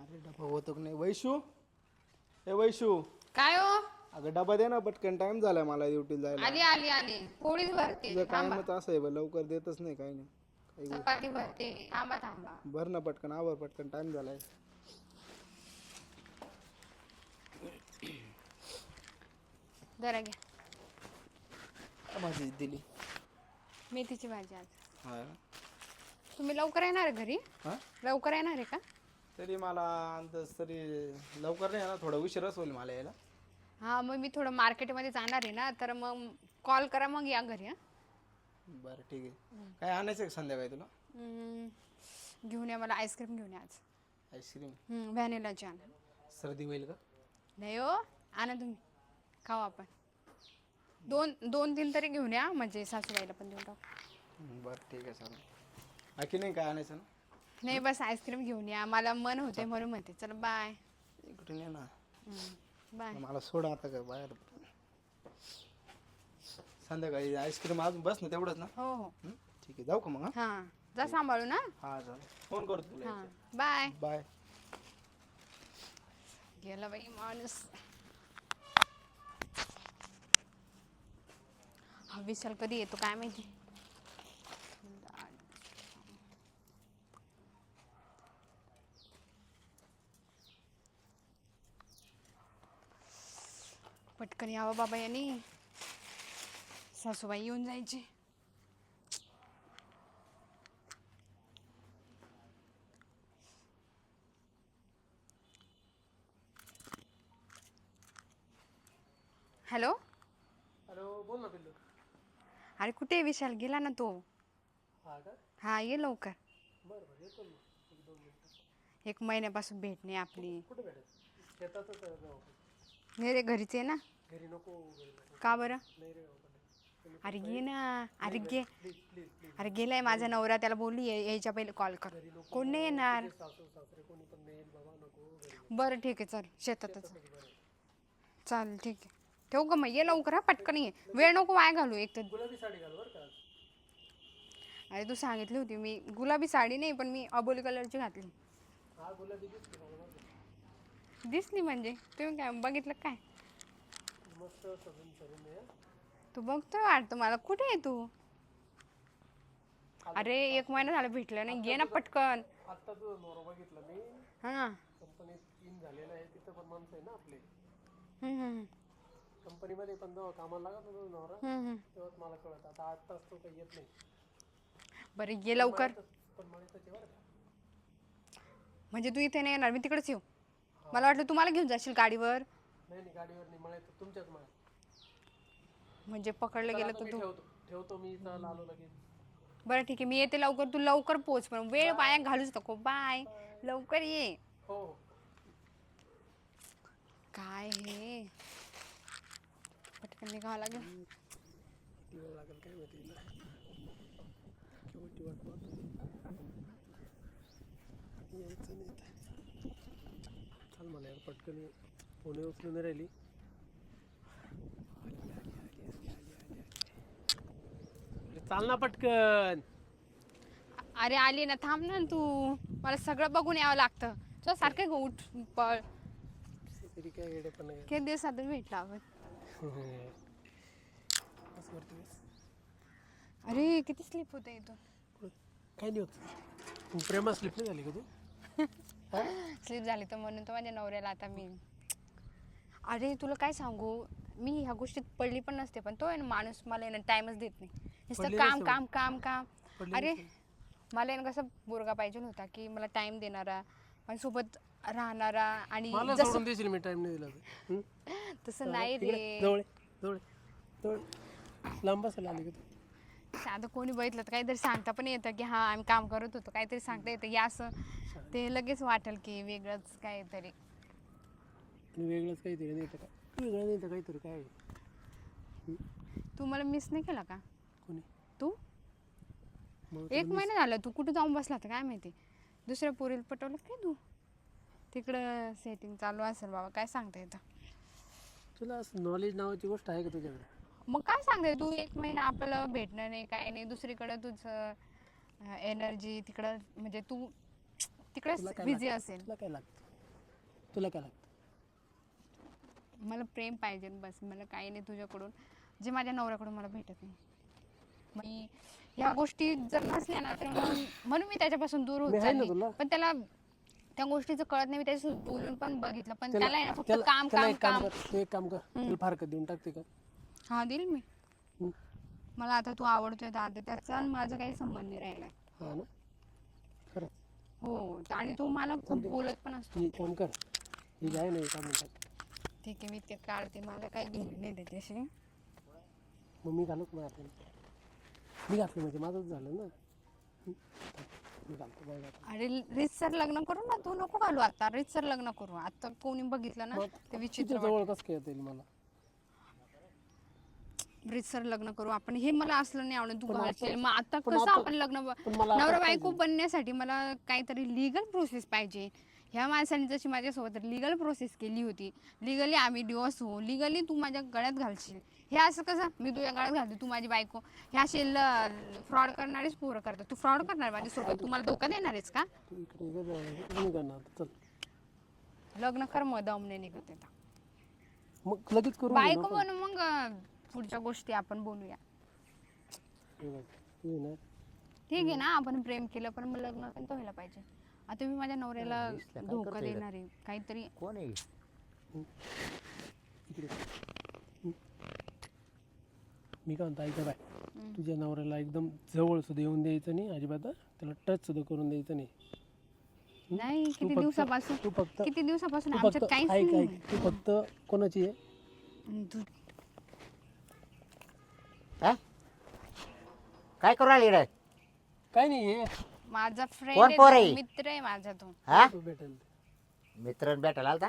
अरे डबा होतो की नाही? वैशू? ए वैशू. काय हो? अगं डबा दे ना पटकन. टाइम झालाय मला ड्युटीला जायला. आली आली आली. पोळीच भरते. तुझं काय मत असं आहे बा, लवकर देतच नाही काही नाही. काही चपाती भरते. थांबा थांबा. भर ना पटकन आवर पटकन. टाइम झालाय. जरा घ्या. भाजी दिली? मेथीची भाजी आज. हा. तुम्ही लवकर येणार आहे घरी? हा? लवकर येणार आहे का? तरी मला अंदाज तरी लवकर नाही ना थोडा उशीरच होईल मला यायला. हा मग मी थोडं मार्केटमध्ये जाणार आहे ना तर मग कॉल करा मग या घरी हा. बरं ठीक आहे. काय आणायचं का संध्याकाळी तुला? हम्म, घेऊन या मला आईस्क्रीम घेऊन या आज. आईस्क्रीम? व्हॅनिला आण सर्दी होईल का? नाही हो आणा तुम्ही. खाऊ आपण. दोन दोन तीन तरी घेऊन या म्हणजे सासूबाईला पण देऊन टाकू. बरं ठीक आहे चालेल. बाकी नाही काय आणायचं ना? नाही बस आईस्क्रीम घेऊन या. मला मन होते म्हणून म्हणते. चल बाय इकडून ये ना. बाय मला सोड आता का बाहेर. संध्याकाळी आईस्क्रीम अजून बस ना तेवढंच ना? हो हो. हं? ठीक आहे. जाऊ का मग हा? हा. जा सांभाळू ना. हा चालेल फोन करतो तुला हा. बाय बाय गेला बाई माणूस. हा विशाल कधी येतो काय माहिती? पटकन यावं बाबा यांनी सासूबाई येऊन जायचे. हॅलो? हॅलो बोल ना पिल्लू. अरे कुठे आहे विशाल? गेला ना तो. हा का? हा ये लवकर. बरं बरं येतो ना एक दोन मिनिटं. एक महिन्यापासून भेट नाही आपली. कुठे भेटेल शेतातच आहे नाही रे घरीच आहे ना. घरी नको घरी नको. का बरं? नाही रे बाबा अरे घे ना अरे घे. अरे गेलाय माझा नवरा त्याला बोलली ये- यायच्या पहिले कॉल कर. कोण नाही येणार? सासू सासरे कोणी पण नाही येईल बाबा नको घरी बरं ठीक आहे चल शेतातच. चाल ठीक आहे. ठेवू का मग? ये लवकर हा पटकन ये. वेळ नको वाया घालू एक तर. गुलाबी साडी घाल बरं का अरे तू सांगितली होती मी गुलाबी साडी नाही पण मी अबोली कलरची घातली. हा गुलाबी दिसते मला बरं का. दिसली म्हणजे? तुम्ही काय बघितलं काय? मस्त सजून तू बघतोय वाटतं मला कुठे आहे तू? अरे एक महिना झाला भेटलं नाही. घे ना पटकन. आत्ता तुझं नवरा बघितलं मी. हा. कंपनीत इन झालेलं आहे तिथं पण माणसं आहे ना आपले. हम्म, हम्म, कंपनीमध्ये पण जेव्हा कामाला लागत होता नवरा हम्म, हम्म. तेव्हाच मला कळत. आता तो काही येत नाही. बरं ये लवकर. पण मला त्याची बरं का. म्हणजे तू इथे नाही येणार मी तिकडेच येऊ. मला वाटलं तुम्हाला घेऊन जाशील गाडीवर. नाही नाही तुमच्याच म्हणजे पकडलं गेलं तर मी तू ठेवतो ठेवतो मी इथं आलो लगेच. बरं ठीक आहे मी येते लवकर तू लवकर पोच पण. वेळ वाया घालूच नको. बाय लवकर ये. हो. हो काय हे? पटकन निघावं लागेल. किती वेळ लागेल काय माहिती हिला. केवढी वाट पाहतो. यायचं नाही इथं. चल मला यार पटकन ये. फोन उचलून राहिली. चाल ना पटकन. अरे आली ना थांब ना तू. मला सगळं बघून यावं लागतं. तुला सारखं गो उठ पळ. तरी काय येडे पण आहे किती दिवसातून भेटला आपण? असं? अरे किती स्लिप होते इथून? काय नाही होत. प्रेमा स्लिप नाही झाली का तू? स्लिप झाली तर म्हणून तर माझ्या नवऱ्याला आता मी अरे तुला काय सांगू मी ह्या गोष्टीत पडली पण नसते पण तो आहे ना माणूस मला आहे ना टाइमच देत नाही नुसतं पडली काम नसेल. काम काम काम पडली अरे नसेल. मला आहे ना कसं बोरगा पाहिजे होता की मला टाइम देणारा माझ्यासोबत राहणारा आणि मला जसं सोडून देशील मी टाइम नाही दिला तर. हं? तसं नाही इकडे, रे जवळ ये, जवळ ये, जवळ ये. लांब बसायला आली का तू साधं कोणी बघितलं तर काहीतरी सांगता पण येतं की हा आम्ही काम करत होतो काहीतरी सांगता येतं या असं ते लगेच वाटेल की वेगळंच काहीतरी वेगळंच काहीतरी नाही तर काय वेगळं नाही तर काहीतरी काय? तू मला मिस नाही केला का? कोणी? तू? एक महिना झाला तू कुठे जाऊन बसला काय माहिती? दुसऱ्या पोरीला पटवलं काय तू? तिकडं सेटिंग चालू असेल बाबा काय सांगता येतं? तुला नॉलेज नावाची गोष्ट आहे का तुझ्याकडे? मग काय सांगते तू एक महिना आपल्याला भेटणं नाही काय नाही दुसरीकडं तुझं एनर्जी तिकडं म्हणजे तू तिकडे तुला काय बिझी लागतं? असेल. तुला काय लागतं? तुला काय लागतं? मला प्रेम पाहिजे बस. मला काही नाही तुझ्याकडून. जे माझ्या नवऱ्याकडून मला भेटत नाही. मी ह्या गोष्टी जर नसल्या ना तर म्हणून म्हणून मी त्याच्यापासून दूर होत मी आहे ना चालली. तुला. पण त्याला त्या गोष्टीचं कळत नाही. मी त्याच्यासोबत बोलून पण बघितलं. पण त्याला आहे ना फक्त काम त्याला काम एक काम काम. कर. तू एक काम कर. तुला फारकत देऊन टाकते का? हा देईल मी. मला आता तू आवडतोय दादा. त्याचा आणि माझा काही संबंध नाही राहिला. हा ना? खरं. हो आणि तू मला खूप बोलत पण असतो. ही काम कर. ही आहे ना काम कर. ठीक आहे मी ते काढते. मला काही घेऊन नाही त्याच्याशी. मग मी घालू का माझ्या मी घातलं म्हणजे माझंच झालं ना? मी घालतो हाताने. अरे रीतसर लग्न करू ना. तू नको घालू आता. रीतसर लग्न करू. आता कोणी बघितलं ना मग ते विचित्र तुझ्या जवळ कसं काय येईल मला. रीतसर लग्न करू आपण. हे मला असलं नाही आवडत. तू पण घालशील मग आता पण कसं आपण लग्न ब- पण मला आता नवरा. बायको बनण्यासाठी मला काहीतरी लिगल प्रोसेस पाहिजे. ह्या माणसाने जशी माझ्यासोबत लिगल प्रोसेस केली होती लिगली आम्ही डिवोर्स हो लिगली तू माझ्या गळ्यात घालशील. हे असं कसं? मी तुझ्या गळ्यात घालते तू माझी बायको. हे असे फ्रॉड करणारेच पोरं करतात. तू फ्रॉड करणार माझ्यासोबत? तू मला धोका देणारेस का? तू लग्न कर मग दम नाही निघत आता. मग लगेच करू बायको म्हणून मग पुढच्या गोष्टी आपण बोलूया. ठीक आहे ना आपण प्रेम केलं पण मग लग्न पण तर व्हायला पाहिजे. आता मी माझ्या नवऱ्याला काय धोका करतोय? देणार आहे. काहीतरी कोण आहे? इकडे. हं. मी काय म्हणतो ऐका बाय. तुझ्या नवऱ्याला एकदम जवळ सुद्धा येऊन द्यायचं नाही अजिबात हं? त्याला टच सुद्धा करून द्यायचं नाही. नाही किती फक्त- दिवसापासून तू फक्त किती दिवसापासून तू आमच्यात फक्त काहीच ऐक नाही तू फक्त कोणाची आहे? तू हा? काय करू राहिली रे काय नाही आहे माझा कोण फ्रेंड पोर आहे मित्र आहे माझा तो हा? तू भेटेल मित्र भेटायला आलता?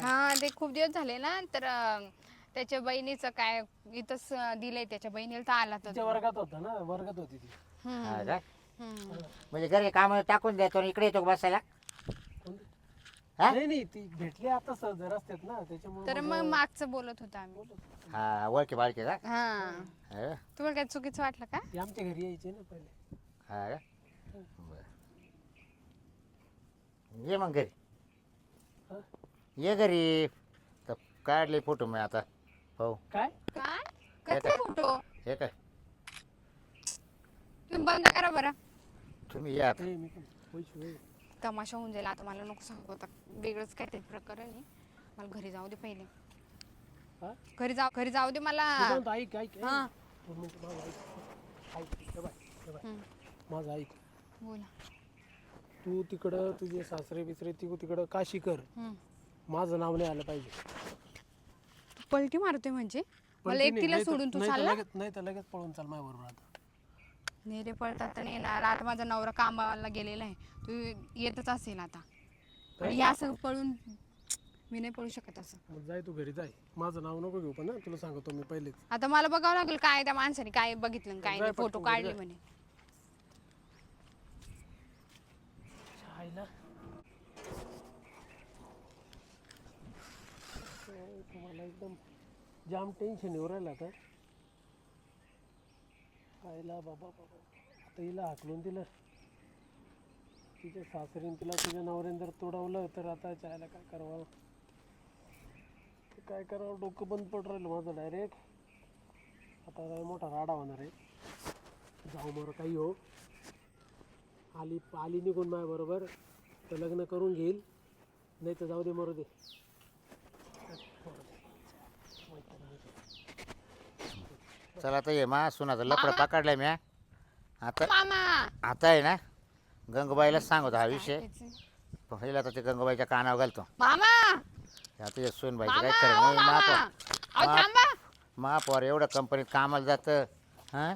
हा. ते खूप दिवस झाले ना तर अं, त्याच्या बहिणीचं काय इथंच अं, दिलंय त्याच्या बहिणीला तर आला तर तिच्या वर्गात होता ना वर्गात होती ती. हम्म, हा का? हम्म. म्हणजे घरी काम टाकून देतो आणि इकडे येतो का बसायला? कोणती? हा? नाही नाही ती भेटली आता सहज रस्त्यात ना त्याच्यामुळे तर मग मागचं बोलत होतो आम्ही. हा ओळखी बाळकी का? हा. हा. तुम्हाला काय चुकीचं वाटलं का? ती आमच्या घरी यायची ना पहिले. हा का? ये मग घरी. हा? ये घरी. तर काढले फोटो मी आता. हो. काय? काय? कसले फोटो? हे काय? तुम्ही बंद करा बरं. तुम्ही या आता. ए, मी पण पैसे होय. तमाशा होऊन जाईल. आता मला नको सांगू. आता वेगळंच काहीतरी प्रकरण आहे. मला घरी जाऊ दे पहिले. हा? घरी जाऊ घरी जाऊ दे मला. काय म्हणतो, ऐक ऐक. हा. हे हे माझं ऐक. बोला. तू तिकडं तुझे सासरे बिसरे तू तिकडं काशी कर. माझं नाव नाही आलं पाहिजे. तू पलटी मारतोय म्हणजे? मला ती एकटीला नाही तर- सोडून तू नाही तर चालला? लगेच- नाही तर लगेच पळून चाल माझ्या बरोबर आता. नेरे पळतात तर नाही येणार आता माझा नवरा कामाला गेलेला आहे. तू येतच असेल आता. आणि या असं पळून मी नाही पळू शकत असं. मग जाय तू घरी जाय. माझं नाव नको घेऊ पण हं, तुला सांगतो मी पहिलेच. आता मला बघावं लागेल काय त्या माणसाने काय बघितलं आणि काय नाही. फोटो काढले. म्हणे. आईला. तुम्हाला एकदम जाम टेन्शन येऊ राहिलं आता. आईला बाबा बाबा. आता हिला हाकलून दिलं. तिच्या सासरीन तिला तुझ्या नवऱ्याने जर तोडवलं तर आता चायला काय करावं? काय करावं? डोकं बंद पड राहिलं माझं डायरेक्ट आता काय मोठा राडा होणार आहे. जाऊ बरं काही हो. आली आली निघून माझ्या बरोबर तर लग्न करून घेईल. नाही तर जाऊ दे मरू दे. चला आता ये मा सुनाचं लपडं पकडलंय मी आता मामा. आता आहे ना गंगूबाईला सांगतो हा विषय. पहिला तर ते गंगूबाईच्या कानावर घालतो. मामा. आता या सोनबाईचं मामा काय महापौर अहो थांबा. महापौर एवढं कंपनीत कामाला जातं हां?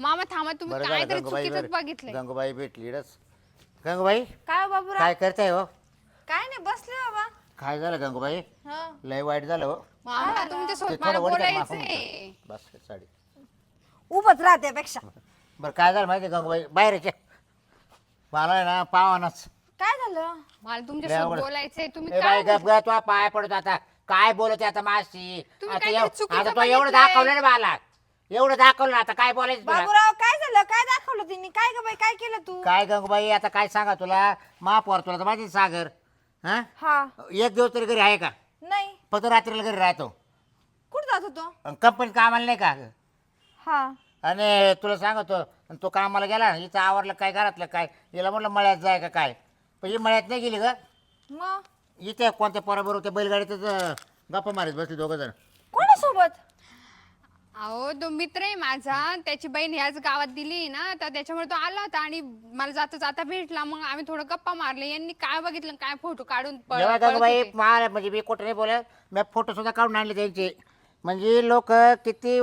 मामा थांबा तुम्ही बरं झालं काहीतरी गंगूबाई चुकीचंच बरं. बघितलंय. गंगूबाई भेटली काय हो बाबूराव? काय करताय हो? काय नाही बसले बाबा. काय झालं गंगूबाई? हं. लय वाईट झालं हो. मामा तुमच्या ते सोबत थोडं मला बोलायचंय. बस साडी. उभंच राहते पेक्षा बरं काय झालं माहिती आहे गंगूबाई बाहेरचे मला आहे ना पावानच. काय झालं? मला तुमच्या लय सोबत अवघड. बोलायचंय तुम्ही काय गप गप तुला पाय पडतो आता काय बोलत आता माशी तुम्ही आता काहीतरी एव- चुकीचं आता तो एवढं बघितलंय. दाखवलं ना मला. एवढं दाखवलं आता काय बोलायचं तुला? बाबूराव काय झालं? काय दाखवलं तिने? काय ग बाई काय केलं तू? काय गंगूबाई आता काय सांगा तुला? महापौर तुला तर माहिती आहे सागर हा? हा. एक दिवस तरी घरी आहे का? नाही. फक्त रात्रीला घरी राहतो. कुठं जात होतो? कंपनी कामाला नाही का? हा. आणि तुला सांगतो आणि तो कामाला गेला ना हिचं आवरलं काय घरातलं काय? हिला म्हटलं मळ्यात जाय का काय? पण ही मळ्यात नाही गेली ग. मग? इथे कोणत्या पोराबरोबर त्या बैलगाडीतच गप्पा मारीत बसली दोघं जण. कोणासोबत? अहो तो मित्र आहे माझा. त्याची बहीण ह्याच गावात दिली ना तर त्याच्यामुळे तो आला होता आणि मला जाता जाता भेटला. मग आम्ही थोडं गप्पा मारले. यांनी काय बघितलं काय फोटो काढून पळ- जेव्हा पळत होते. म्हणजे मी कुठं नाही बोलत. मी फोटो सुद्धा काढून आणले त्यांचे. म्हणजे लोक किती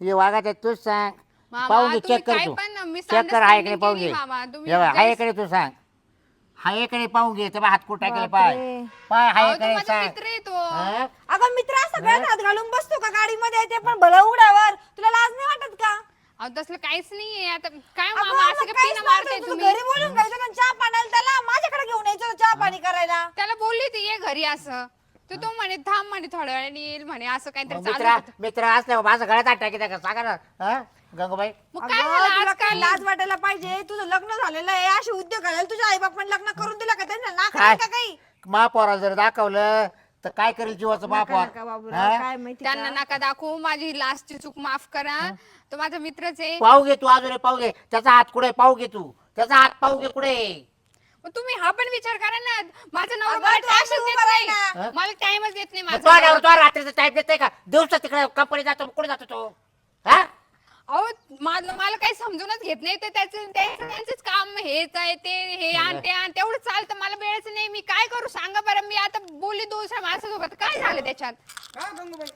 हे वागत आहेत तूच सांग. मामा, पाहून घे तुम्ही चेक कर काय तू. पण चेक कर आहे की misunderstanding पाहून केली घे. मामा, तुम्ही जेव्हा हाय गैर- कडे तू सांग. हायकडे पाहून घे तेव्हा हात कुठं टाकेल पाय. बापरे. पाय अहो, हाय तो कडे माझा सांग मित्र आहे तो. हा? अगं मित्र असं गळ्यात हात घालून बसतो का? गाडीमध्ये ते पण भलं उघड्यावर. तुला लाज नाही वाटत का? अहो तसलं काहीच नाहीये. आता काय अगं, मामा असं मग काय काहीच पिणं नव्हतं. मारताय तुझं तुम्ही? घरी बोलून घ्यायचं ना चहा पाण्याला त्याला माझ्याकडे घेऊन यायचं चहा पाणी करायला. त्याला बोलली ती ये घरी असं. तर तो म्हणे थांब म्हणे थोड्या वेळाने येईल म्हणे असं काहीतरी चालू मित्र होतं. मित्र असल्यावर माझं गळ्यात हात टाकी का? सांगा ना. हा? गंगूबाई. मग काय अगं, झालं तुला आज काय काय लाज वाटायला पाहिजे? तुझं लग्न झालेलं आहे. असे उद्योग घालायला तुझ्या आई बापाने लग्न करून दिलं का त्यांना? नाक काय? का काही? महापौराला जर दाखवलं तर काय करेल जीवाचं नका, नका महापौर बाबूराव, हा? काय माहिती त्यांना? नका दाखवू. माझी लास्टची चूक माफ करा. तो माझा मित्रच आहे. पाहू घे तू अजून पाहू घे. त्याचा हात कुठे पाहू घे तू. त्याचा हात पाहू घे कुठे मग तुम्ही हा पण विचार करा ना. माझा नवरा अगं, मला तू टाइमच अशी देत उभं नाही. मला टाइमच देत नाही मग माझा. तो रात्रीचा टाईप देते का? दिवसा तिकडे कंपनी जातो कुठे जातो तो? हा? अहो मला मला काही समजूनच घेत नाही. ते त्याचं त्याचं- त्यांचंच काम हेच आहे ते हे आण ते आण तेवढं चालतं मला वेळच नाही. मी काय करू सांगा बरं. मी आता बोलली दुसऱ्या माणसासोबत. काय झालं त्याच्यात? काय गंगूबाई?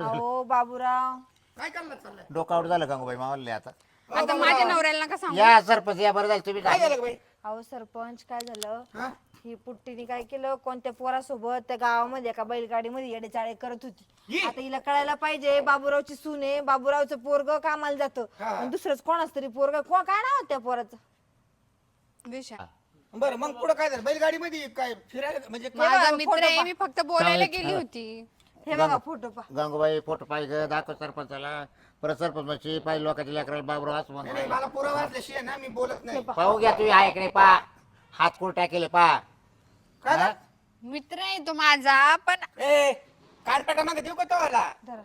झालं. अहो बाबूराव. काय करणार चाललंय झालं गंगूबाई मावले आता. आता माझ्या नवऱ्याला नका सांगू. या सरपंच या बरं झालं तुम्ही काय जा. झालं बाई? अहो सरपंच काय झालं? हा? ही पुट्टीने काय केलं कोणत्या पोरासोबत त्या गावामध्ये एका बैलगाडीमध्ये येडे चाळे करत होती. ये. आता हिला कळायला पाहिजे बाबूरावची सून आहे बाबूरावचं पोरग कामाला जातं. हा. आणि दुसरंच कोणाच तरी पोरग कोण काय नाव त्या पोराचं? बरं मग पुढं काय झालं? बैलगाडीमध्ये काय फिरायला म्हणजे काय? माझा मित्र आहे पहा. मी फक्त बोलायला चालेल. गेली होती. हे बघा फोटो पा. गंगूबाई फोटो पाहिजे दाखव सरपंचाला. परत सरपंच पाहिजे लोकांच्या लेकराला बाबराव असं नाही, म्हणून मला पुरावा असल्याशिवाय ना मी बोलत नाही. पाहू. घ्या तुम्ही आहे इकडे पा हात कुठे टाकेले पा काय झालं? मित्र आहे तो माझा पण ए कारपेटा मागे देऊ का तो आला? धरा.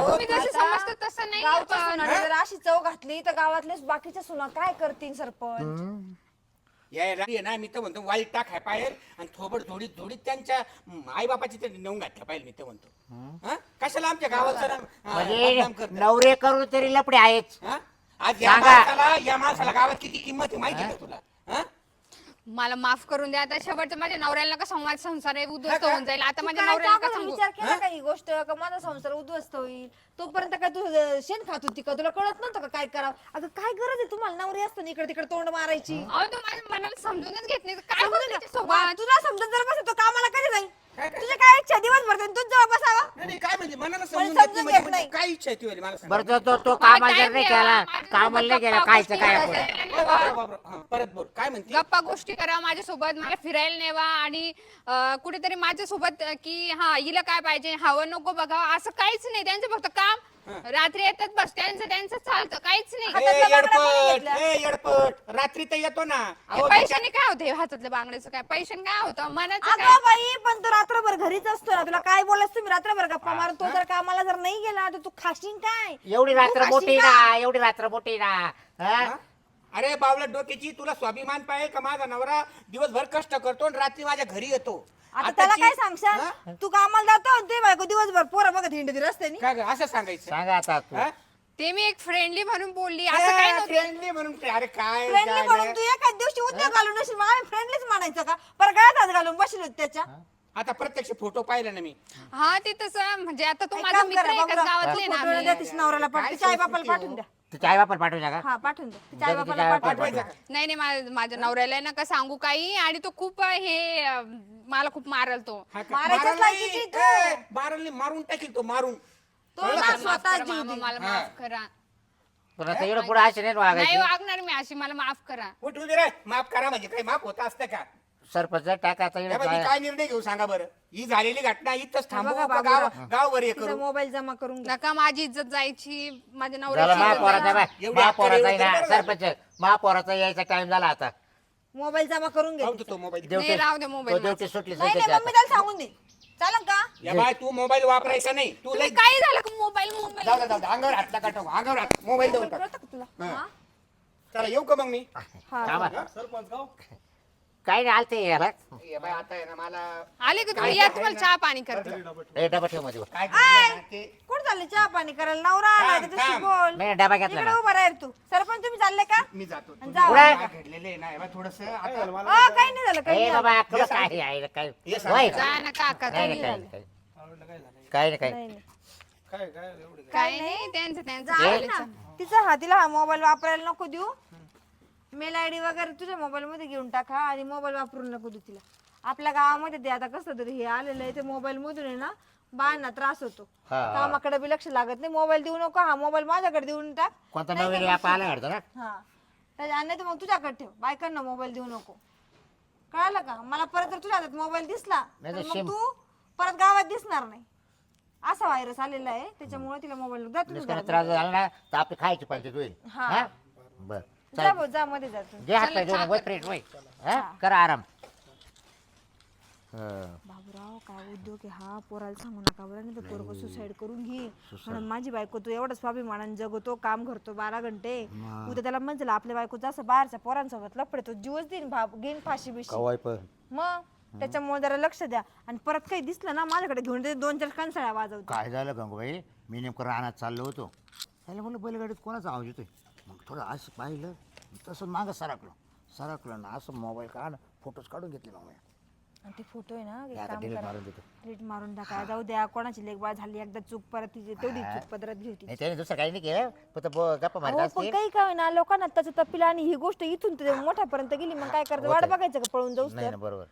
तुम्ही जसं समजता तसं नाही गावच्या पण. सुनाने जर अशी चव घातली तर गावातलेच बाकीच्या सुना काय करतील सरपंच? यायला ये ना मी तर म्हणतो वाईट टाकाय पाहिजे आणि थोबड थोडी थोडी त्यांच्या आई बापाची त्यांनी नेऊन घातल्या पाहिजे मी तर म्हणतो. हा? कशाला आमच्या गावात म्हणजे नवरे करून तरी लपडे आहेच आज या सांगा. माणसाला या माणसाला गावात किती किंमत आहे माहिती आहे का तुला? मला माफ करून द्या. आता शेवटचं माझ्या नवऱ्याला का संवाद संसार आहे उद्ध्वस्त? होऊन जाईल. आता माझ्या काय नवऱ्याला का त्याबद्दल सांगू. विचार केला का ही गोष्ट? का माझा संसार उद्ध्वस्त होईल? तोपर्यंत काय तू अं, शेण खात होती का? तुला कळत नव्हतं का काय करावं? अगं काय गरज आहे? तुम्हाला नवरी असताना इकडे तिकडे तोंड मारायची. अहो तो माझ्या मनाला समजूनच घेत नाही. तर काय. त्याच्यासोबत? तुला समजत जर बसेल तो कामाला कधी जाईल? काय काय? तुझ्या काय इच्छा? दिवसभर जाईल तूच जवळ बसावा? नाही नाही, काय म्हणजे मनाला मला समजून समजून घेत घेत नाही म्हणजे- नाही. म्हणजे काय इच्छा आहे तुझी मला सांग. बरं तो तो तो मला कामाला जर time नाही. केला? कामाला नाही गेला काय हा, परत बोल. काय म्हणते? गप्पा गोष्टी करा माझ्यासोबत मला फिरायला नेवा आणि अं, कुठेतरी माझ्यासोबत अं, की हा हिला काय पाहिजे? हवं नको बघावं असं काहीच नाही. त्यांचं फक्त काम रात्री येतात बस त्यांचं त्यांचं चालतं काहीच नाही. ए, हातातल्या बांगड्या कोणी येडपट घेतल्या? ए येडपट. रात्री तर येतो ना. अहो, पैशाने काय होतं हे हातातल्या बांगड्याचं काय? पैशाने काय होतं? मनाचं काय? अगं बाई पण तो रात्रभर घरीच असतो ना. तुला काय बोलायचं तुम्ही? रात्रभर गप्पा मारून तो जर कामाला जर नाही गेला तर तू खाशीन काय? एवढी रात्र मोठी ना एवढी रात्र मोठी ना. हा? हा? अरे बावला डोक्याची तुला स्वाभिमान पाहिजे का? माझा नवरा दिवसभर कष्ट करतो आणि रात्री माझ्या घरी येतो. आता त्याला काय? सांगशाल? तू कामाला जातो आणि ते बायको दिवसभर पोरं बघत हिंडती रस्त्यानी. काय ग, असं सांगायचं. सांगा आता तू. हा? ते मी एक फ्रेंडली म्हणून बोलली. असं काय नव्हतं? friendly म्हणून काय? अरे काय फ्रेंडली झालं? म्हणून तू एखाद दिवशी उद्योग घालून असेल मग आम्ही फ्रेंडलीच म्हणायचं का? पर गळ्यात हात घालून बसलो होतो त्याच्या आता प्रत्यक्ष फोटो पाहिला ना मी. हा ते तसं म्हणजे आता तो एक माझा काम मित्र करा, आहे एकाच बाबूराव, गावातले ना फोटो आम्ही. नवऱ्याला काय आई बापाला संस्कृती हो? पाठवून द्या. तिच्या आई बापाला पाठवू नका हा पाठवून द्या तिच्या आई द्या तिच्या बापाला आई बापाला पाठवून द्या पाठवायचं का? नाही नाही मा- माझ्या नवऱ्याला नका सांगू काही आणि तो खूप हे अं, मला खूप मारल तो हा का? मारायच्याच मारायला लायकीची नाही, तू. ए, मारायला नाही, मारून टाकील तो मारून तो ना का? मला माफ स्वतः करा जीव मामा, देईल. मला हा. माफ करा एवढं पुढे असे नाही नाही वागायचे वागणार मी अशी मला माफ करा उठ उभी रे माफ करा म्हणजे काही माफ होत असतं का सरपंच टाका आता हे इकडे बघ, मी जाय. काय निर्णय घेऊ सांगा बरं ही झालेली घटना इथंच थांबू बघा का गाव बाबूराव. हे तिचा करू मोबाईल जमा करून घ्या नका माझी इज्जत जायची माझ्या झालं नवऱ्याची इज्जत महापौराचा. एवढी महापौराचा आहे ना. सरपंच महापौराचा यायचा टाइम झाला आता मोबाईल जमा करून घे पाहू तो मोबाईल नाही राहू दे तो मोबाईल सुटली नाही नाही त्याची मम्मी आता. त्याला सांगून दे चालेल का या बाय तू मोबाईल वापरायचा नाही तू लई काही झालं का मोबाईल मोबाईल जाऊ दे, जाऊ दे. अंगावर हात नका टाकू अंगावर हात मोबाईल देऊन टाक कळतं का तुला हा? चला येऊ का मग मी थांबा. सरपंच गाव काय नाही आलते याला ये बाय आता आहे ना मला आले का तुम्ही? या तुम्हाला चहा पाणी करते. ए, डबा ठेवमध्ये काय घडलंय ना ते कुठं चालले चहा पाणी करायला? नवरा आला थांब. बोल. नाही डबा घेतला इकडे ना. उभा राहील तू. सरपंच तुम्ही चालले का? मी जातो. काय घडलेलं आहे ना हे बघ थोडस आता अ, काही नाही झालं काही ए नाही झालं. बाबा तुला काय आहे काय? हे सांग. होय जा ना काका काय. नाही काय नाही काय काय झालं? काय नाही काय नाही, नाही. काय काही नाही. त्यांचं त्यांचं. तिचा हा तिला हा मोबाईल वापरायला नको देऊ. मेल आय डी वगैरे तुझ्या मोबाईल मध्ये घेऊन टाका आणि मोबाईल वापरून नको देऊ तिला. आपल्या गावामध्ये ते आता कसं तरी हे आलेलं आहे ते मोबाईल मधून आहे ना बाळांना त्रास होतो. हा. कामाकडे बी लक्ष लागत नाही. मोबाईल देऊ नको हा मोबाईल माझ्याकडे देऊन टाक. कोणता नवीन ॲप आला वाटतं ना? हा. त्याच्या नाही तर मग तुझ्याकडे ठेव. बायकांना मोबाईल देऊ नको. कळालं का? मला परत जर तुझ्या हातात मोबाईल दिसला नाही तर तर मग शिम- तू परत गावात दिसणार नाही. असा व्हायरस आलेला आहे. त्याच्यामुळे तिला मोबाईल जा तुम्ही नुसतं त्रास झाला ना तर आपली खायची पंचायत होईल. हा. हा? बर. जा भाऊ, जा मध्ये जा तू. जे हात पाय दोन वय फ्रेंड वय. हा? करा आराम. हा. बाबूराव काय उद्योग आहे हा? पोराला सांगू नका बरं नाही तर पोरग सुसाईड करून म्हणून माझी बायको तू एवढं स्वाभिमानाने जगतो काम करतो बारा घंटे. उद्या त्याला म्हणलं आपल्या बायको जसं बाहेरच्या पोरांसोबत लपडे तो जीवच देईन भाव घेईन फाशी बिशी. कवाय पण. मग? त्याच्यामुळे जरा लक्ष द्या. आणि परत काही दिसलं ना माझ्याकडे घेऊन ते दोन चार कणसाळ्या वाजवतो. काय झालं गंगूबाई? मी नेमकं रानात चाललो होतो. त्याला म्हणलं बैलगाडीत कोणाचा आवाज येतोय? मग थोडं असं पाहिलं तसं मागं सरकलो सरकलं ना असं मोबाईल काढ फोटोज काढून घेतले मग मी. आणि ते फोटो आहे ना हे एक आता काम डिलीट करा. मारून देतो. डिलीट मारून टाका. जाऊ द्या कोणाची लेखबाळ झाली एकदा चूक परत तिची तेवढी चूक पदरात घेऊ नाही त्याने दुसरं काही नाही केलं. फक्त ब- गप्पा मारत अहो, पण असते काही काय ना लोकांना त्याचं तपिला आणि ही गोष्ट इथून ते मोठ्यापर्यंत गेली मग काय करायचं? वाट बघायचं का पळून नाही ना बरोबर?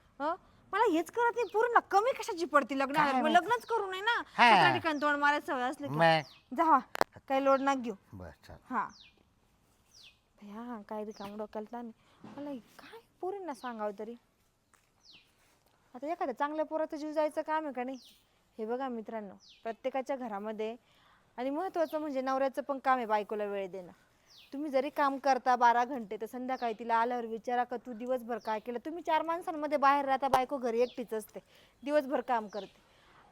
मला हेच करत नाही पूर्ण कमी कशाची पडती लग्न? मग लग्नच करू नये ना. हा. सगळ्या ठिकाणी तोंड मारायचं सवय असली की. मग? जा काही लोड ना घेऊ. चाल हा. हा काय रिकाम डोक्याला ताण आहे. मला हे काय पोरींना सांगावं तरी? आता एखाद्या चांगल्या पोराचं जीव जायचं काम आहे का नाही? हे बघा मित्रांनो प्रत्येकाच्या घरामध्ये आणि महत्त्वाचं म्हणजे नवऱ्याचं पण काम आहे बायकोला वेळ देणं. तुम्ही जरी काम करता बारा घंटे तर संध्याकाळी तिला आल्यावर विचारा का तू दिवसभर काय केलं? तुम्ही चार माणसांमध्ये बाहेर राहता बायको घरी एकटीच असते. दिवसभर काम करते.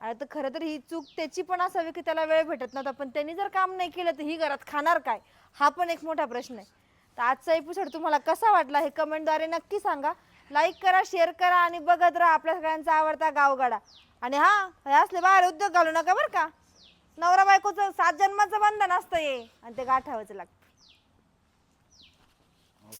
आता खरं तर ही चूक त्याची पण असावी की त्याला वेळ भेटत नव्हता पण त्यांनी जर काम नाही केलं तर ही घरात खाणार काय? हा पण एक मोठा प्रश्न आहे. तर आजचा एपिसोड तुम्हाला कसा वाटला हे कमेंटद्वारे नक्की सांगा. लाईक करा शेअर करा आणि बघत राहा आपल्या सगळ्यांचा आवडता गावगाडा. आणि हा हे असले बाहेर उद्योग घालू नका बरं का. नवरा बायकोचं सात जन्माचं बंधन असतं हे. आणि ते गाठावंच लागतं.